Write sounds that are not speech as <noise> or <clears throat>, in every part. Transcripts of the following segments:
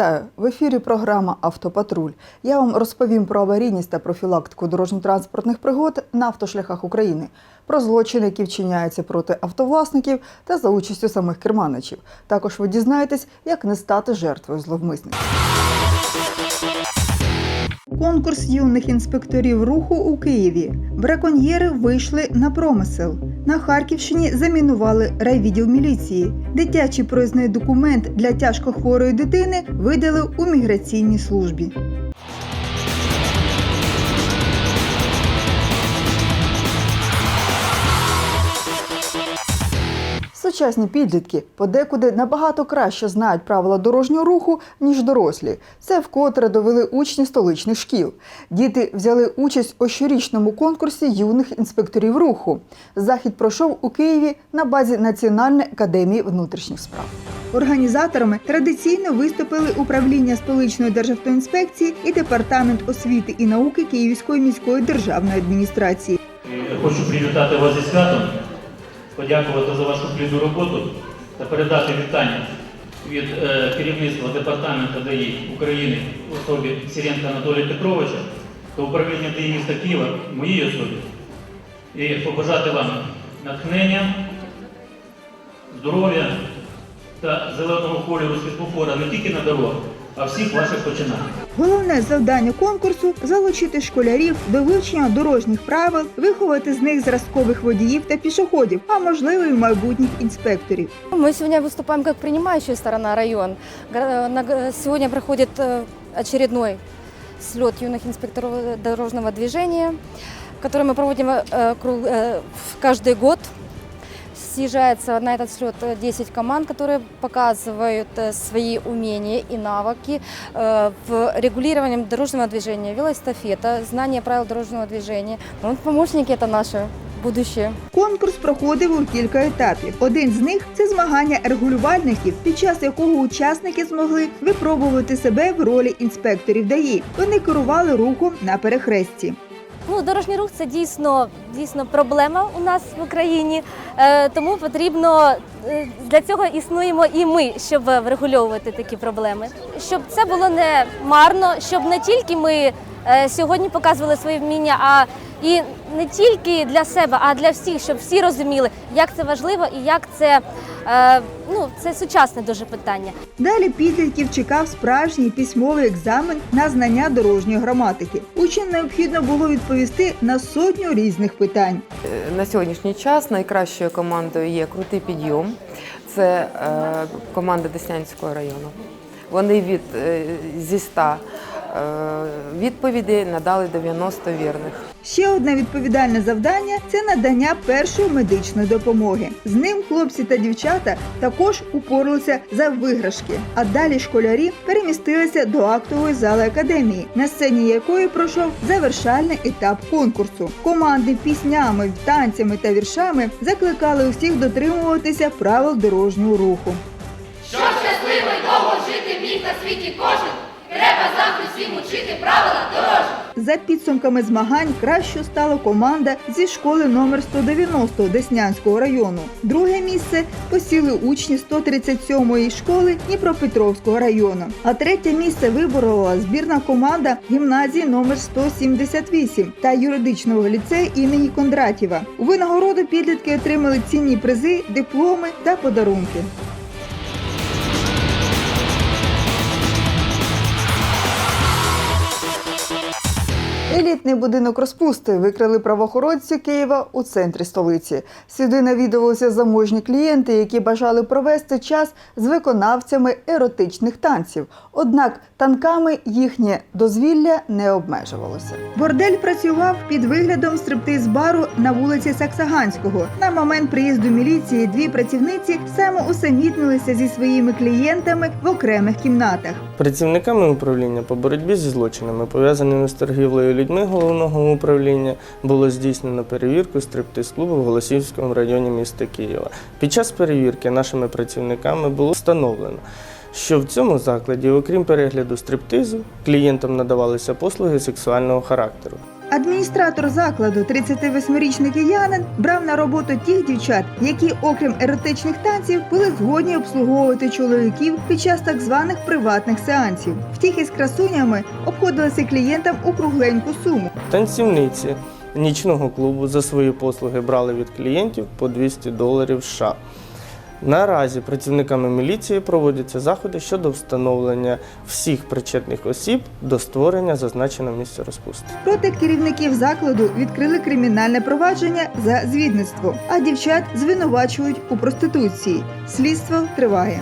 Вітаю в ефірі. Програма Автопатруль. Я вам розповім про аварійність та профілактику дорожньо-транспортних пригод на автошляхах України, про злочини, які вчиняються проти автовласників та за участю самих керманичів. Також ви дізнаєтесь, як не стати жертвою зловмисників. Конкурс юних інспекторів руху у Києві. Браконьєри вийшли на промисел. На Харківщині замінували райвідділ міліції. Дитячий проїзний документ для тяжкохворої дитини видали у міграційній службі. Сучасні підлітки подекуди набагато краще знають правила дорожнього руху, ніж дорослі. Це вкотре довели учні столичних шкіл. Діти взяли участь у щорічному конкурсі юних інспекторів руху. Захід пройшов у Києві на базі Національної академії внутрішніх справ. Організаторами традиційно виступили управління столичної державтоінспекції і департамент освіти і науки Київської міської державної адміністрації. Хочу привітати вас зі святом, подякувати за вашу плідну роботу та передати вітання від е, керівництва департаменту ДАІ України в особі Сіренка Анатолія Петровича та управління ДАІ міста Києва моїй особі. І побажати вам натхнення, здоров'я та зеленого кольору світлофора не тільки на дорогах, а всіх ваших починань. Головне завдання конкурсу залучити школярів до вивчення дорожніх правил, виховати з них зразкових водіїв та пішоходів, а можливо і майбутніх інспекторів. Мы сегодня выступаем как принимающая сторона район. Гра- на г- Сегодня проходит э, очередной слет юных инспекторов дорожного движения, который мы проводим э, кру- э, в- каждый год. Съезжается на этот слет э, 10 команд, которые показывают э, свои умения и навыки э, в регулировании дорожного движения, велоэстафета, знание правил дорожного движения. Ну, помощники это наше будущее. Конкурс проходив у кілька етапів. Один з них це змагання регулювальників, під час якого учасники змогли випробувати себе в ролі інспекторів ДАІ. Вони керували рухом на перехресті. Ну, дорожній рух це дійсно, дійсно проблема у нас в Україні. Е, тому потрібно е, для цього існуємо і ми, щоб врегульовувати такі проблеми. Щоб це було не марно, щоб не тільки ми е, сьогодні показували свої вміння, а і не тільки для себе, а для всіх, щоб всі розуміли, як це важливо і як це, е, ну, це сучасне дуже питання. Далі підлітків чекав справжній письмовий екзамен на знання дорожньої граматики. Учням необхідно було відповісти на сотню різних питань. Е, На сьогоднішній час найкращою командою є крутий підйом. Це е, команда Деснянського району. Вони від е, зі 100 е, відповідей надали 90 вірних. Ще одне відповідальне завдання це надання першої медичної допомоги. З ним хлопці та дівчата також упоралися за виграшки. А далі школярі перемістилися до актової зали академії, на сцені якої пройшов завершальний етап конкурсу. Команди піснями, танцями та віршами закликали усіх дотримуватися правил дорожнього руху. Щоб щасливо довго жити міг на світі кожен, треба завжди учити правила дорожні. За підсумками змагань кращою стала команда зі школи номер 190 Деснянського району. Друге місце посіли учні 137-ї школи Дніпропетровського району. А третє місце виборола збірна команда гімназії номер 178 та юридичного ліцею імені Кондратєва. У винагороду підлітки отримали цінні призи, дипломи та подарунки. Елітний будинок розпусти викрили правоохоронці Києва у центрі столиці. Сюди навідувалися заможні клієнти, які бажали провести час з виконавцями еротичних танців. Однак танками їхнє дозвілля не обмежувалося. Бордель працював під виглядом стриптиз-бару на вулиці Саксаганського. На момент приїзду міліції дві працівниці самоусамітнилися зі своїми клієнтами в окремих кімнатах. Працівниками управління по боротьбі зі злочинами, пов'язаними з торгівлею людьми головного управління, було здійснено перевірку стриптиз-клубу в Голосівському районі міста Києва. Під час перевірки нашими працівниками було встановлено, що в цьому закладі, окрім перегляду стриптизу, клієнтам надавалися послуги сексуального характеру. Адміністратор закладу, 38-річний киянин, брав на роботу тих дівчат, які, окрім еротичних танців, були згодні обслуговувати чоловіків під час так званих приватних сеансів. Втіхи з красунями обходилися клієнтам у кругленьку суму. Танцівниці нічного клубу за свої послуги брали від клієнтів по 200 доларів США. Наразі працівниками міліції проводяться заходи щодо встановлення всіх причетних осіб до створення зазначеного місця розпусти. Проти керівників закладу відкрили кримінальне провадження за звідництво, а дівчат звинувачують у проституції. Слідство триває.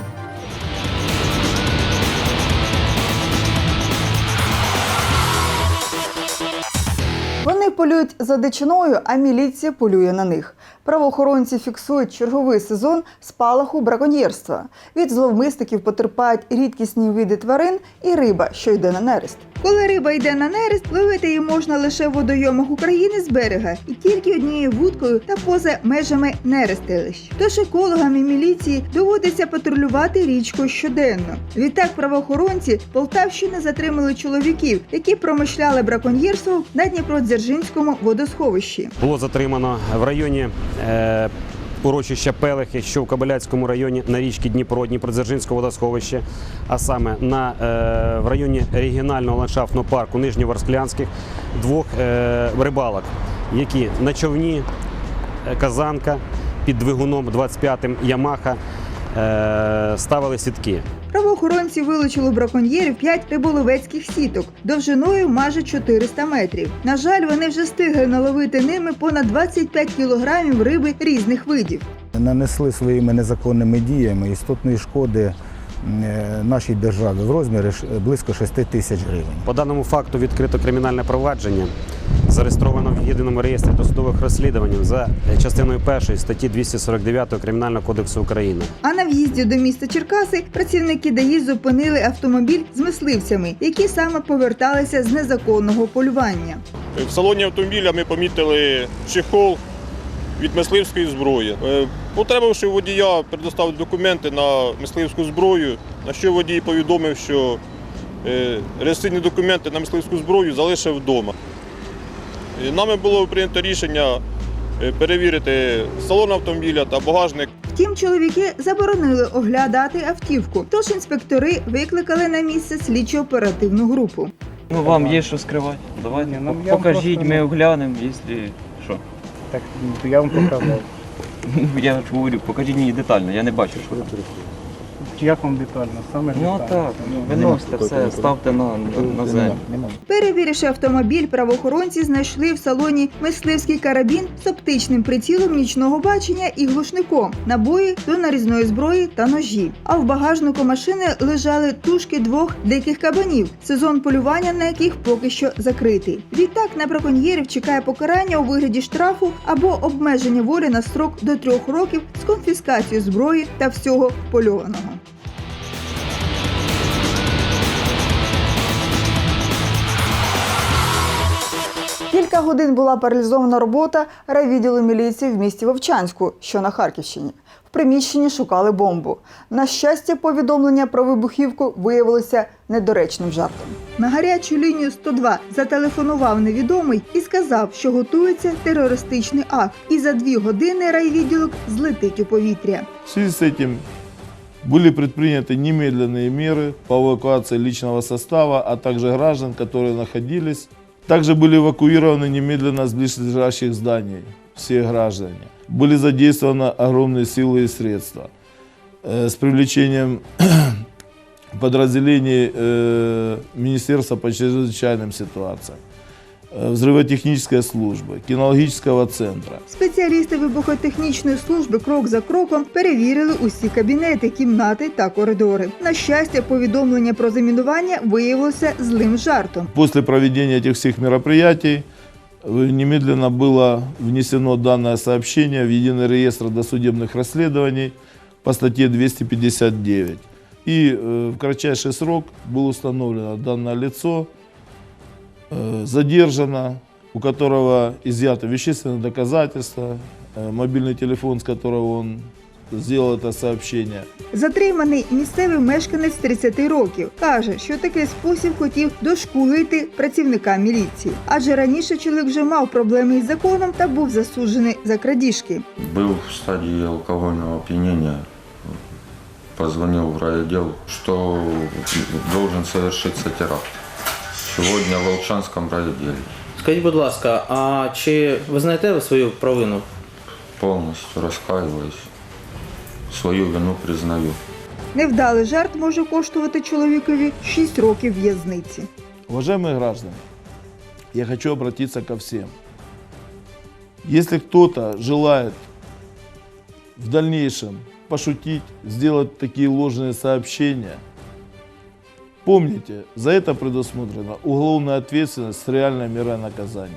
Вони полюють за дичиною, а міліція полює на них. Правоохоронці фіксують черговий сезон спалаху браконьєрства. Від зловмисників потерпають рідкісні види тварин і риба, що йде на нерест. Коли риба йде на нерест, ловити її можна лише в водойомах України з берега і тільки однією вудкою та поза межами нерестилищ. Тож екологам і міліції доводиться патрулювати річку щоденно. Відтак правоохоронці Полтавщини затримали чоловіків, які промишляли браконьєрством на Дніпродзержинському водосховищі. було затримано в районі урочища Пелехи, що в Кабеляцькому районі на річці Дніпро, Дніпродзержинського водосховища, а саме на, е, в районі регіонального ландшафтного парку Нижньоворсклянських двох е, рибалок, які на човні е, Казанка під двигуном 25-м Ямаха е, ставили сітки. Правоохоронці вилучили браконьєрів 5 риболовецьких сіток довжиною майже 400 метрів. На жаль, вони вже встигли наловити ними понад 25 кілограмів риби різних видів. нанесли своїми незаконними діями істотної шкоди е, нашій державі в розмірі близько 6 тисяч гривень. По даному факту відкрито кримінальне провадження, зареєстровано в єдиному реєстрі досудових розслідувань за частиною першої статті 249 Кримінального кодексу України. А на в'їзді до міста Черкаси працівники ДАІ зупинили автомобіль з мисливцями, які саме поверталися з незаконного полювання. В салоні автомобіля ми помітили чехол від мисливської зброї. Е, Потребувавши водія предоставити документи на мисливську зброю, на що водій повідомив, що е, реєстраційні документи на мисливську зброю залишив вдома. Нами було прийнято рішення е, перевірити салон автомобіля та багажник. Втім, чоловіки заборонили оглядати автівку, тож інспектори викликали на місце слідчо-оперативну групу. Ну вам є що скривати. Давайте Ні, ну, я вам покажіть, просто ми оглянемо, якщо що. Так я вам показав. Ну, <laughs> Я ж говорю, покажіть мені детально, я не бачу, що там. Як вам детально? Саме Ну так, виносите все, ставте на, на, на землю. Перевіривши автомобіль, правоохоронці знайшли в салоні мисливський карабін з оптичним прицілом нічного бачення і глушником, набої до нарізної зброї та ножі. А в багажнику машини лежали тушки двох диких кабанів, сезон полювання на яких поки що закритий. Відтак на браконьєрів чекає покарання у вигляді штрафу або обмеження волі на строк до трьох років з конфіскацією зброї та всього польованого. Кілька годин була паралізована робота райвідділу міліції в місті Вовчанську, що на Харківщині. В приміщенні шукали бомбу. На щастя, повідомлення про вибухівку виявилося недоречним жартом. На гарячу лінію 102 зателефонував невідомий і сказав, що готується терористичний акт, і за дві години райвідділок злетить у повітря. В связи с этим были предприняты немедленные меры по эвакуации личного состава, а также граждан, которые находились. Также были эвакуированы немедленно с близлежащих зданий все граждане. Были задействованы огромные силы и средства э, с привлечением <clears throat> подразделений э, Министерства по чрезвычайным ситуациям, э, взрывотехнической службы, кинологического центра. Спеціалісти вибухотехнічної служби крок за кроком перевірили усі кабінети, кімнати та коридори. На щастя, повідомлення про замінування виявилося злим жартом. После проведения этих всех мероприятий э, немедленно было внесено данное сообщение в единый реестр досудебных расследований по статье 259. И э, в кратчайший срок было установлено данное лицо, э, задержано, у которого изъято вещественные доказательства, э, мобильный телефон, с которого он сделал это сообщение. Затриманий місцевий мешканець 30 років каже, що такий спосіб хотів дошкулити працівника міліції, адже раніше чоловік вже мав проблеми із законом та був засуджений за крадіжки. Был в стадии алкогольного опьянения. Позвонил в райотдел, что должен совершиться теракт. Сегодня в Волчанском райотделе. Скажіть, будь ласка, а чи ви знаєте ви свою провину? Полностью раскаиваюсь. Свою вину признаю. Невдалий жарт може коштувати чоловікові 6 років в'язниці. Уважаемые граждане, я хочу обратиться ко всем. Если кто-то желает в дальнейшем пошутить, сделать такие ложные сообщения, помните, за это предусмотрена уголовная ответственность с реальной мерой наказания.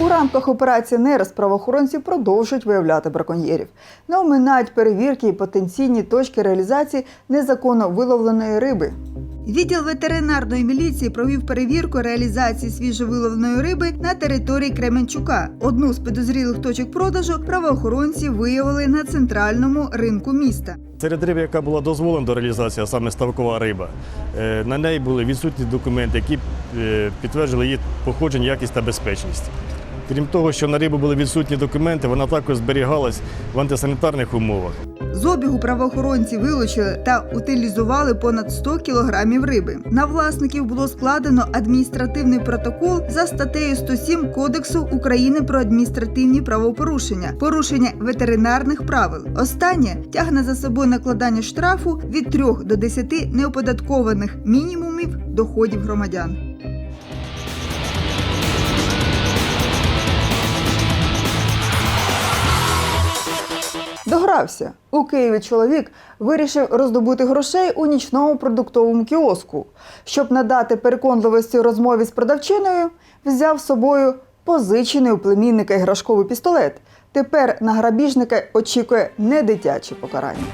У рамках операції «Нерест» правоохоронці продовжують виявляти браконьєрів. Не оминають перевірки і потенційні точки реалізації незаконно виловленої риби. Відділ ветеринарної міліції провів перевірку реалізації свіжовиловленої риби на території Кременчука. Одну з підозрілих точок продажу правоохоронці виявили на центральному ринку міста. Серед риби, яка була дозволена до реалізації, а саме ставкова риба, е, на неї були відсутні документи, які е, підтверджували її походження, якість та безпечність. Крім того, що на рибу були відсутні документи, вона також зберігалась в антисанітарних умовах. З обігу правоохоронці вилучили та утилізували понад 100 кілограмів риби. На власників було складено адміністративний протокол за статтею 107 Кодексу України про адміністративні правопорушення, порушення ветеринарних правил. Останнє тягне за собою накладання штрафу від 3 до 10 неоподаткованих мінімумів доходів громадян. Догрався. У Києві чоловік вирішив роздобути грошей у нічному продуктовому кіоску. Щоб надати переконливості розмові з продавчиною, взяв з собою позичений у племінника іграшковий пістолет. Тепер на грабіжника очікує не дитяче покарання.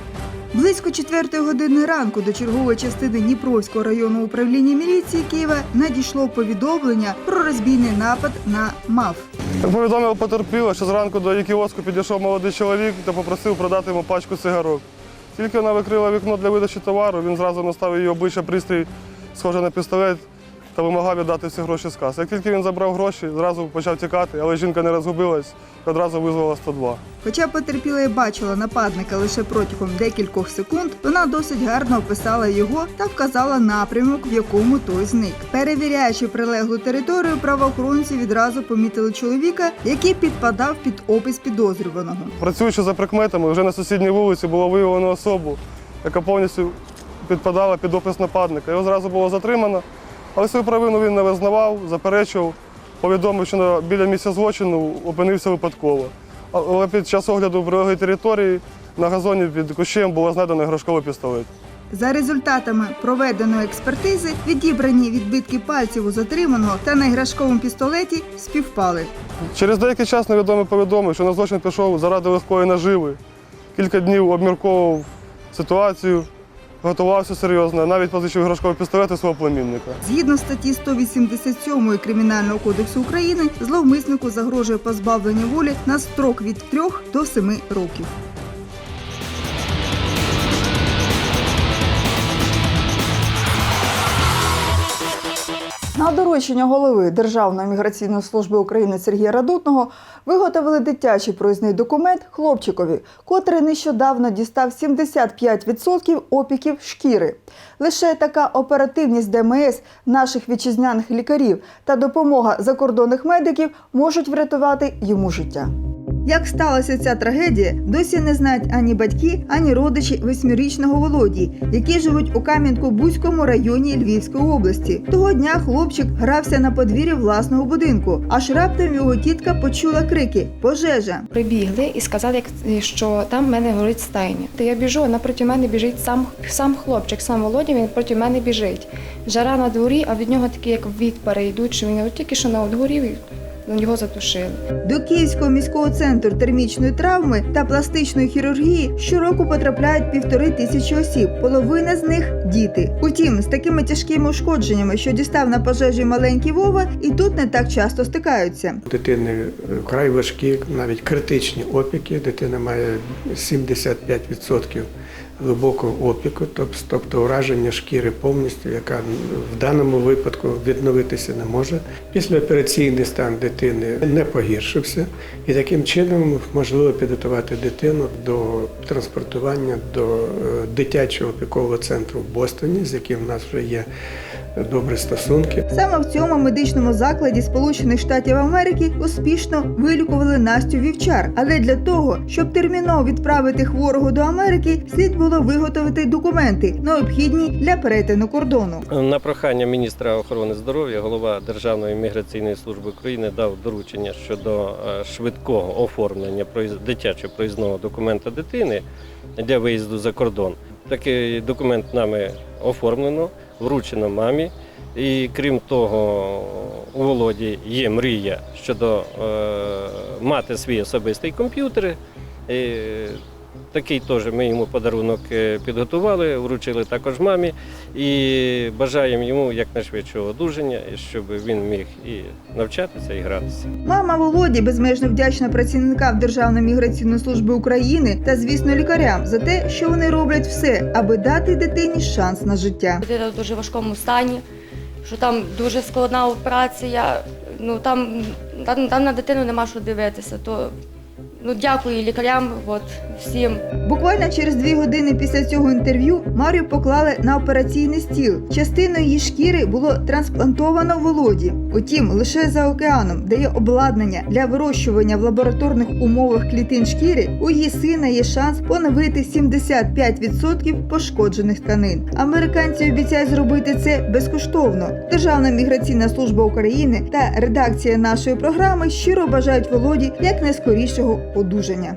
Близько четвертої години ранку до чергової частини Дніпровського районного управління міліції Києва надійшло повідомлення про розбійний напад на МАФ. Як повідомив потерпіла, що зранку до її кіоску підійшов молодий чоловік та попросив продати йому пачку цигарок. Тільки вона викрила вікно для видачі товару, він зразу наставив її обличчя пристрій, схоже на пістолет, та вимагав віддати всі гроші з каси. Як тільки він забрав гроші, зразу почав тікати, але жінка не розгубилась і одразу визвала 102. Хоча потерпіла і бачила нападника лише протягом декількох секунд, вона досить гарно описала його та вказала напрямок, в якому той зник. Перевіряючи прилеглу територію, правоохоронці відразу помітили чоловіка, який підпадав під опис підозрюваного. Працюючи за прикметами, вже на сусідній вулиці було виявлено особу, яка повністю підпадала під опис нападника. Його зразу було затримано, але свою провину він не визнавав, заперечував, повідомив, що біля місця злочину опинився випадково. Але під час огляду прилеглої території на газоні під кущем було знайдено іграшковий пістолет. За результатами проведеної експертизи відібрані відбитки пальців у затриманого та на іграшковому пістолеті співпали. Через деякий час невідомий повідомив, що на злочин пішов заради легкої наживи. Кілька днів обмірковував ситуацію, готувався серйозно, навіть позичив іграшковий пістолет у свого племінника. Згідно статті 187 Кримінального кодексу України, зловмиснику загрожує позбавлення волі на строк від 3 до 7 років. На доручення голови Державної міграційної служби України Сергія Радутного виготовили дитячий проїзний документ хлопчикові, котрий нещодавно дістав 75% опіків шкіри. Лише така оперативність ДМС наших вітчизняних лікарів та допомога закордонних медиків можуть врятувати йому життя. Як сталася ця трагедія, досі не знають ані батьки, ані родичі восьмирічного Володії, які живуть у Кам'янко-Бузькому районі Львівської області. Того дня хлопчик грався на подвір'ї власного будинку, аж раптом його тітка почула крики Пожежа! Прибігли і сказали, що там в мене горить стайня. То я біжу, а напроти мене біжить сам, сам хлопчик, сам Володя, він проти мене біжить. Жара на дворі, а від нього такі, як відпари йдуть, що він тільки що на ну, його затушили. До Київського міського центру термічної травми та пластичної хірургії щороку потрапляють півтори тисячі осіб. Половина з них діти. Утім, з такими тяжкими ушкодженнями, що дістав на пожежі маленький Вова, і тут не так часто стикаються. У дитини вкрай важкі, навіть критичні опіки. Дитина має 75% глибокого опіку, тобто ураження шкіри повністю, яка в даному випадку відновитися не може. Післяопераційний стан дитини не погіршився, і таким чином можливо підготувати дитину до транспортування до е, дитячого опікового центру в Бостоні, з яким в нас вже є добрі стосунки. Саме в цьому медичному закладі Сполучених Штатів Америки успішно вилікували Настю Вівчар. Але для того, щоб терміново відправити хворого до Америки, слід було виготовити документи, необхідні для перетину кордону. На прохання міністра охорони здоров'я голова Державної міграційної служби України дав доручення щодо е, швидкого оформлення дитячого проїзного документа дитини для виїзду за кордон. Такий документ нами оформлено, вручено мамі. І крім того, у Володі є мрія щодо е, мати свій особистий комп'ютер. Такий теж ми йому подарунок е, підготували, вручили також мамі і бажаємо йому якнайшвидшого одужання, щоб він міг і навчатися, і гратися. Мама Володі безмежно вдячна працівникам Державної міграційної служби України та, звісно, лікарям за те, що вони роблять все, аби дати дитині шанс на життя. Дитина в дуже важкому стані, що там дуже складна операція. Ну там, там, там на дитину нема що дивитися. То ну дякую лікарям, от всім. Буквально через дві години після цього інтерв'ю Марію поклали на операційний стіл. Частину її шкіри було трансплантовано Володі. Утім, лише за океаном, де є обладнання для вирощування в лабораторних умовах клітин шкіри, у її сина є шанс поновити 75% пошкоджених тканин. Американці обіцяють зробити це безкоштовно. Державна міграційна служба України та редакція нашої програми щиро бажають Володі якнайскорішого одужання.